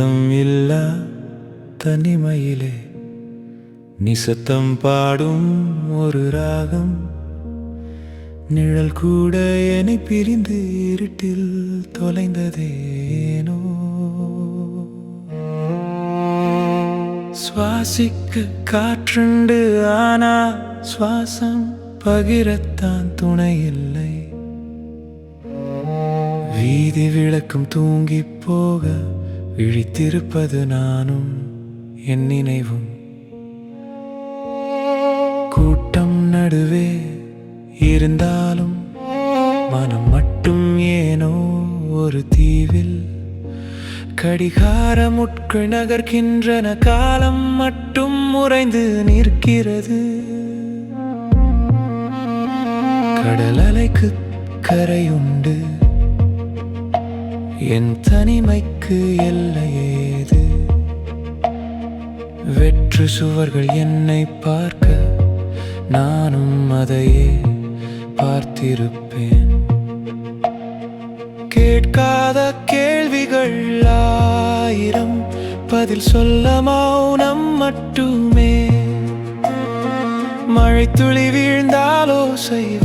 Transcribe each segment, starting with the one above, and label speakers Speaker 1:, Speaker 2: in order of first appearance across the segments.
Speaker 1: நிசத்தம் இல்ல தனிமையிலே. நிசத்தம் பாடும் ஒரு ராகம். நிழல் கூட என்னை பிரிந்து இருட்டில் தொலைந்ததேனோ. சுவாசிக்க காற்றுண்டு ஆனா சுவாசம் பகிரத்தான் துணை இல்லை வீதி விளக்கும் தூங்கி போக இழித்திருப்பது நானும் என் நினைவும். கூட்டம் நடுவே இருந்தாலும் மனம் மட்டும் ஏனோ ஒரு தீவில். கடிகார முட்கள் நகர்கின்றன காலம் மட்டும் உறைந்து நிற்கிறது. கடல் அலைக்கு கரையுண்டு என் தனிமைக்கு எல்லையேது வெற்று சுவர்கள் என்னை பார்க்க நானும் அதையே பார்த்திருப்பேன். கேட்காத கேள்விகள் ஆயிரம் பதில் சொல்ல மௌனம் மட்டுமே. மழை துளி வீழ்ந்தாலோ ஓசை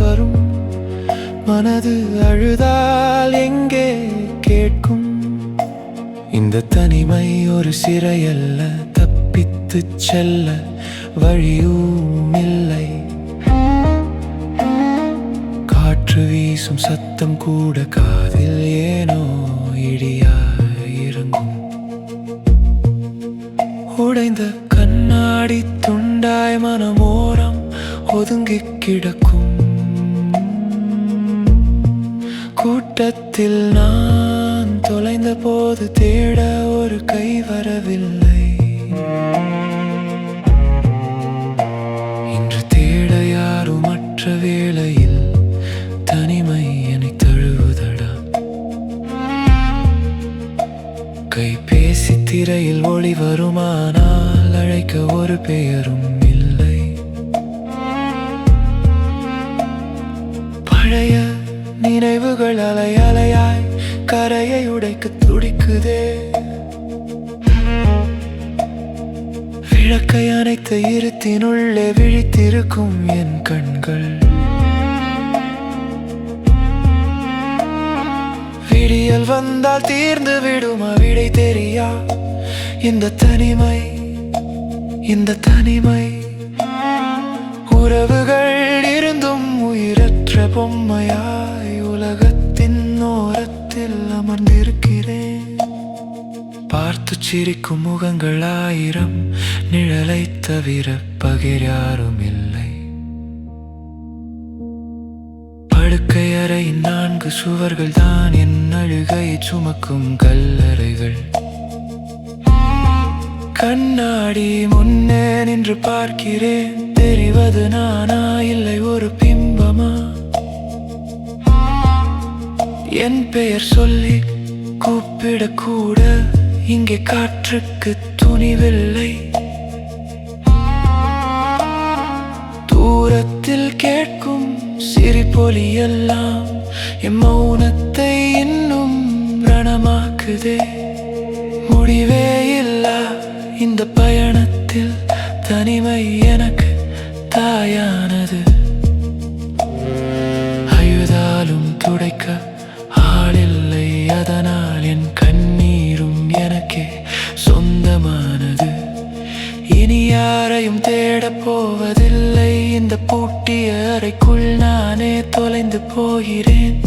Speaker 1: மனது அழுதால் எங்கே கேட்கும்? இந்த தனிமை ஒரு சிறையல்ல தப்பித்து செல்ல வழியும் இல்லை. காற்று வீசும் சத்தம் கூட காதில் ஏனோ இடியாயிறங்கும் உடைந்த கண்ணாடி துண்டாய் மனமோரம் ஒதுங்கி கிடக்கும். கூட்டத்தில் நான் தொலைந்த போது தேட ஒரு கை வரவில்லை. இன்று தேட யாரும் மற்ற வேளையில் தனிமை என்னை தழுவுதடா. கைபேசி திரையில் ஒளி வருமானால் அழைக்க ஒரு பெயரும் இல்லை. பழைய நினைவுகள் அலை அலையாய் கரையை உடைக்க துடிக்குதே. விளக்கை அணைத்த இருத்தினுள்ளே விழித்திருக்கும் என் கண்கள். விடியல் வந்தால் தீர்ந்து விடுமா விடை தெரியா? இந்த தனிமை இந்த தனிமை. உறவுகள் இருந்தும் உயிரற்ற பொம்மையா? மேல் அமர்ந்திருக்கிறேன் பார்த்து சிரிக்கும் முகங்கள் ஆயிரம் நிழலை தவிர பகிர் யாரும் இல்லை. படுக்கை அறையின் நான்கு சுவர்கள் தான் என் அழுகையை சுமக்கும் கல்லறைகள். கண்ணாடி முன்னே நின்று பார்க்கிறேன் தெரிவது நானா இல்லை ஒரு பிம்பமா? என் பெயர் சொல்லி கூப்பிடக்கூட இங்கே காற்றுக்கு துணிவில்லை. தூரத்தில் கேட்கும் சிரிப்பொலி எல்லாம் என் மௌனத்தை இன்னும் ரணமாக்குதே. முடிவே இல்லா இந்த பயணத்தில் தனிமை எனக்கு தாயானது. இந்த பூட்டிய அறைக்குள் நானே தொலைந்து போகிறேன்.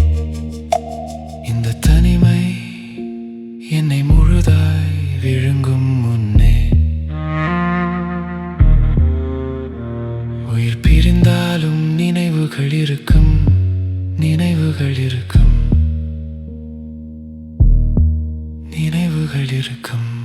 Speaker 1: இந்த தனிமை என்னை முழுதாய் விழுங்கும் முன்னே. உயிர் பிரிந்தாலும் நினைவுகள் இருக்கும் நினைவுகள் இருக்கும் நினைவுகள் இருக்கும்.